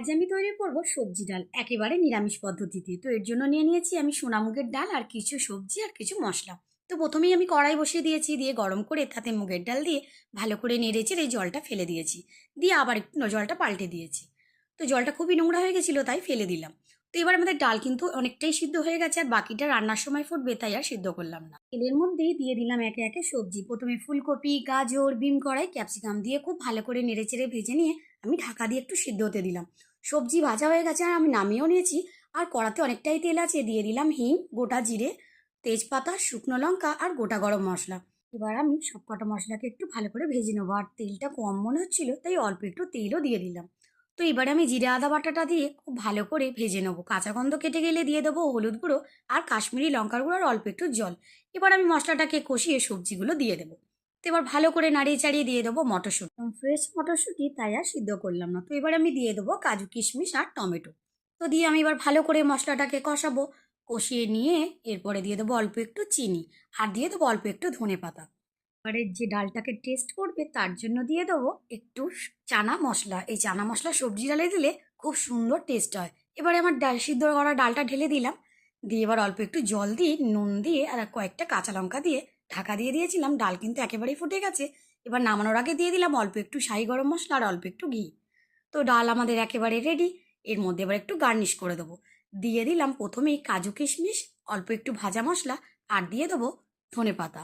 আজ আমি তৈরি করব সবজি ডাল, একেবারে নিরামিষ পদ্ধতিতে। তো এর জন্য নিয়ে নিয়েছি আমি সোনামুগের ডাল আর কিছু সবজি আর কিছু মশলা। তো প্রথমেই আমি কড়াই বসিয়ে দিয়েছি, দিয়ে গরম করে তাতে মুগের ডাল দিয়ে ভালো করে নেড়েচে এই জলটা ফেলে দিয়েছি। দিয়ে আবার একটু জলটা পাল্টে দিয়েছি। তো জলটা খুবই নোংরা হয়ে গেছিল, তাই ফেলে দিলাম। তো এবার আমাদের ডাল কিন্তু অনেকটাই সিদ্ধ হয়ে গেছে, আর বাকিটা রান্নার সময় ফুটবে, তাই আর সিদ্ধ করলাম না। তেলের মধ্যেই দিয়ে দিলাম একে একে সবজি। প্রথমে ফুলকপি, গাজর, বিম কড়াই, ক্যাপসিকাম দিয়ে খুব ভালো করে নেড়ে চেড়ে ভেজে নিয়ে আমি ঢাকা দিয়ে একটু সিদ্ধ হতে দিলাম। সবজি ভাজা হয়ে গেছে আর আমি নামিয়েও নিয়েছি। আর কড়াতে অনেকটাই তেল আছে, দিয়ে দিলাম হিং গোটা জিরে, তেজপাতা, শুকনো লঙ্কা আর গোটা গরম মশলা। এবার আমি সব কটা মশলাকে একটু ভালো করে ভেজে নেব। আর তেলটা কম মনে হচ্ছিল, তাই অল্প একটু তেলও দিয়ে দিলাম। তো এবারে আমি জিরে, আদা, বাটাটা দিয়ে খুব ভালো করে ভেজে নেব। কাঁচা গন্ধ কেটে গেলে দিয়ে দেবো হলুদ গুঁড়ো আর কাশ্মীরি লঙ্কার গুঁড়ো আর অল্প একটু জল। এবার আমি মশলাটাকে কষিয়ে সবজিগুলো দিয়ে দেবো। তো এবার ভালো করে নাড়িয়ে চাড়িয়ে দিয়ে দেবো মটরশুঁটি। ফ্রেশ মটরশুঁটি, তাই আর সিদ্ধ করলাম না। তো এবার আমি দিয়ে দেবো কাজু, কিশমিশ আর টমেটো। তো দিয়ে আমি এবার ভালো করে মশলাটাকে কষাবো। কষিয়ে নিয়ে এরপরে দিয়ে দেবো অল্প একটু চিনি আর দিয়ে দেবো অল্প একটু ধনে পাতা। এবারে যে ডালটাকে টেস্ট করবে তার জন্য দিয়ে দেবো একটু চানা মশলা। এই চানা মশলা সবজি ডালে দিলে খুব সুন্দর টেস্ট হয়। এবারে আমার ডাল সিদ্ধ করা ডালটা ঢেলে দিলাম। দিয়ে এবার অল্প একটু জল দিয়ে, নুন দিয়ে আর কয়েকটা কাঁচা লঙ্কা দিয়ে ঢাকা দিয়ে দিয়েছিলাম, ডাল কিন্তু একেবারেই ফুটে গেছে। এবার নামানোর আগে দিয়ে দিলাম অল্প একটু শাহি গরম মশলা আর অল্প একটু ঘি। তো ডাল আমাদের একেবারে রেডি এর মধ্যে এবার একটু গার্নিশ করে দেবো। দিয়ে দিলাম প্রথমেই কাজু কিশমিশ, অল্প একটু ভাজা মশলা, আর দিয়ে দেবো ধনে পাতা